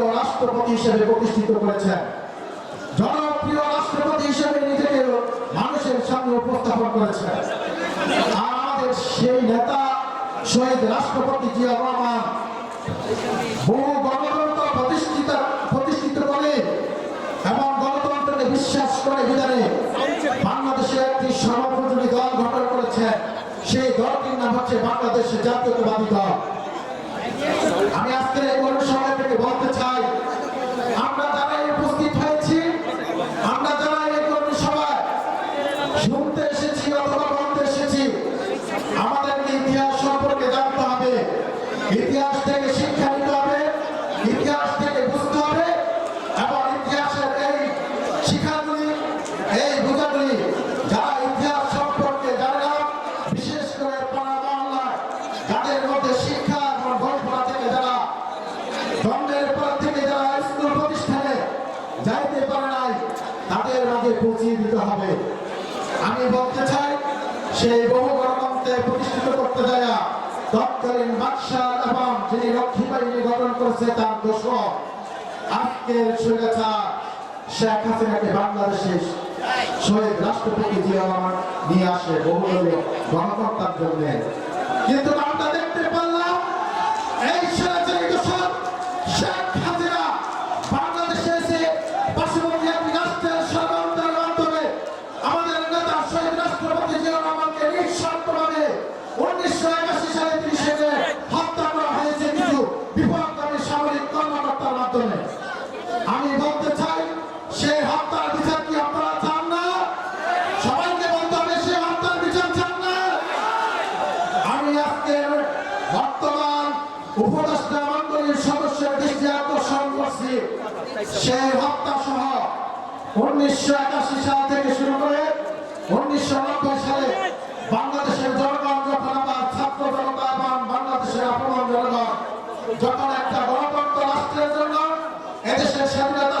জনপ্রিয় রাষ্ট্রপতি হিসেবে প্রতিষ্ঠিত করেছেন। জনপ্রিয় রাষ্ট্রপতি হিসেবে নিজেকে মানুষের সামনে উপস্থাপন করেছেন। আর আমাদের সেই নেতা শহীদ রাষ্ট্রপতি জিয়া রহমান বহু গণতন্ত্র প্রতিষ্ঠিত প্রতিষ্ঠিত করে এবং গণতন্ত্রকে বিশ্বাস করে বিধানে বাংলাদেশে একটি সর্বোপযোগী দল গঠন করেছে। সেই দলটির নাম হচ্ছে বাংলাদেশ জাতীয়তাবাদী দল। এসেছি অথবা বলতে এসেছি। আমাদেরকে ইতিহাস সম্পর্কে জানতে হবে। ইতিহাস থেকে শিক্ষা নিতে হবে, ইতিহাস থেকে বুঝতে হবে, এবং ইতিহাসের এই শিক্ষাগুলি এই বোঝাগুলি যারা ইতিহাস সম্পর্কে জানে বিশেষ করে পাড়া মহল্লায় যাদের মধ্যে শিক্ষা এবং গল্পনা থেকে যারা জন্মের পর থেকে যারা স্কুল প্রতিষ্ঠানে যাইতে পারে নাই, তাদের মাঝে পৌঁছিয়ে দিতে হবে। আমি বলতে চাই, সেই বহু গণতন্ত্রে প্রতিষ্ঠিত করতে যায় তৎকালীন বাদশাহ এবং যিনি রক্ষী বাহিনী গঠন করেছে তার দোষ আজকের স্বৈরাচার শেখ হাসিনাকে বাংলাদেশের শহীদ রাষ্ট্রপতি জিয়া নিয়ে আসে বহুদলীয় গণতন্ত্রের জন্য। কিন্তু আমরা সামরিক কর্মকর্তার মাধ্যমে। আমি বলতে চাই সে হত্যার বিচার কি আপনারা চান না? সবাইকে বলতে হবে, সেই হত্যার বিচার চান না? আমি আজকে বর্তমান উপদেষ্টা মন্ডলীর সদস্যের দৃষ্টি আকর্ষণ করছি। সেই হত্যা সহ উনিশশো একাশি সাল থেকে শুরু করে উনিশশো নব্বই সালে বাংলাদেশের জনগণ যখন আবার ছাত্র জনতা এবং বাংলাদেশের আপন জনগণ যখন একটা গণতন্ত্র রাষ্ট্রের জন্য এদেশের স্বাধীনতা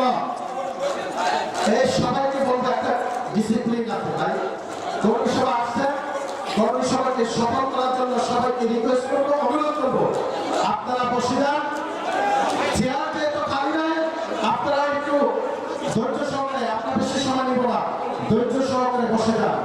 জন্য এই সবাইকে বলব একটা ডিসিপ্লিন আছে ভাই। কর্মী সভা আসছেন কর্মী সভাকে সফল করার জন্য সবাইকে রিকোয়েস্ট করব, অনুরোধ করব। আপনারা বসে যান। চেয়ার যেহেতু খালি নাই, আপনারা একটু ধৈর্য সহকারে আপনার বেশি সময় নিব না। ধৈর্য সহকারে বসে যান।